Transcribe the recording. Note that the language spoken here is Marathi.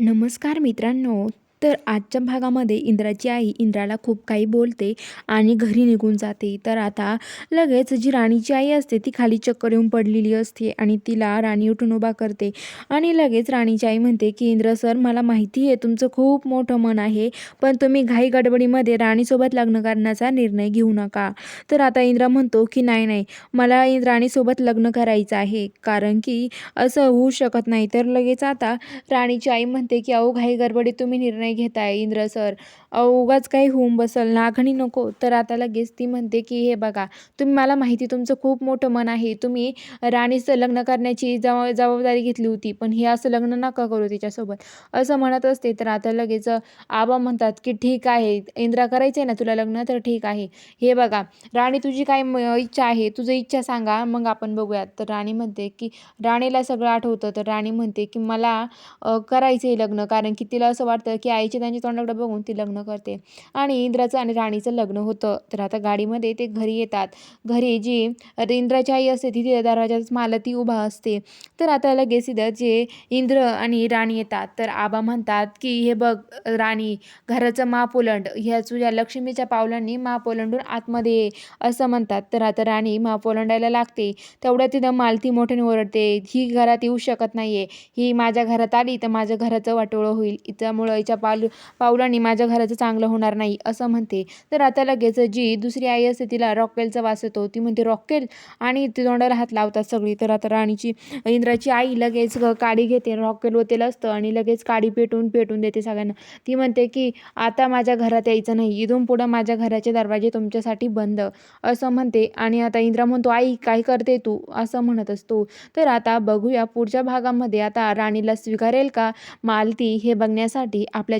नमस्कार मित्रांनो तर आजच्या भागामध्ये इंद्राची आई इंद्राला खूप काही बोलते आणि घरी निघून जाते. तर आता लगेच जी राणीची आई असते ती खाली चक्कर येऊन पडलेली असते आणि तिला राणी उठून उभा करते. आणि लगेच राणीची आई म्हणते की इंद्र सर मला माहिती आहे तुमचं खूप मोठं मन आहे पण तुम्ही घाई गडबडीमध्ये राणीसोबत लग्न करण्याचा निर्णय घेऊ नका. तर आता इंद्र म्हणतो की नाही नाही मला राणीसोबत लग्न करायचं आहे कारण की असं होऊ शकत नाही. तर लगेच आता राणीची आई म्हणते की अहो घाई गडबडीत तुम्ही निर्णय घेताय इंद्र सर उगाच काही होऊन बसल. नागणी नको. तर आता लगेच ती म्हणते की हे बघा तुम्ही मला माहिती तुमचं खूप मोठं मन आहे. तुम्ही राणीचं लग्न करण्याची जवा जबाबदारी घेतली होती पण हे असं लग्न नका करू तिच्यासोबत. असं म्हणत असते. तर आता लगेच आबा म्हणतात की ठीक आहे. इंद्रा करायचं आहे ना तुला लग्न? तर ठीक आहे. हे बघा राणी तुझी काय म- इच्छा आहे? तुझं इच्छा सांगा. मग आपण बघूयात. तर राणी म्हणते की राणीला सगळं आठवतं. तर राणी म्हणते की मला करायचं आहे लग्न. कारण की तिला असं वाटतं की आईचे त्यांचे तोंडाकडे बघून ती लग्न करते. आणि इंद्राचं आणि राणीचं लग्न होतं. तर आता गाडीमध्ये ते घरी येतात. घरी जी इंद्राची आई असते ती तिच्या दरवाजाच मालती उभा असते. तर आता लगेच इथं जे इंद्र आणि राणी येतात. तर आबा म्हणतात की हे बघ राणी घराचं माप ओलंड ह्या तुझ्या लक्ष्मीच्या पावलांनी माप ओलंडून आतमध्ये ये असं म्हणतात. तर आता राणी माप ओलंडायला लागते. तेवढ्या तिथं मालती मोठ्याने ओरडते ही घरात येऊ शकत नाही आहे ही माझ्या घरात आली तर माझ्या घराचं वाटोळं होईल. त्यामुळं हिच्या पाल पावलांनी माझ्या घराचं चांगलं होणार नाही असं म्हणते. तर आता लगेच जी दुसरी आई असते तिला रॉकेलचा वास येतो. ती म्हणते रॉकेल आणि ती तोंडाला हात लावतात सगळी. तर आता राणीची इंद्राची आई लगेच काडी घेते रॉकेल तेल असतं आणि लगेच काडी पेटून पेटून देते सगळ्यांना. ती म्हणते की आता माझ्या घरात यायचं नाही. इथून पुढं माझ्या घराचे दरवाजे तुमच्यासाठी बंद. असं म्हणते. आणि आता इंद्रा म्हणतो आई काय करते तू? असं म्हणत असतो. तर आता बघूया पुढच्या भागामध्ये आता राणीला स्वीकारेल का मालती हे बघण्यासाठी आपल्या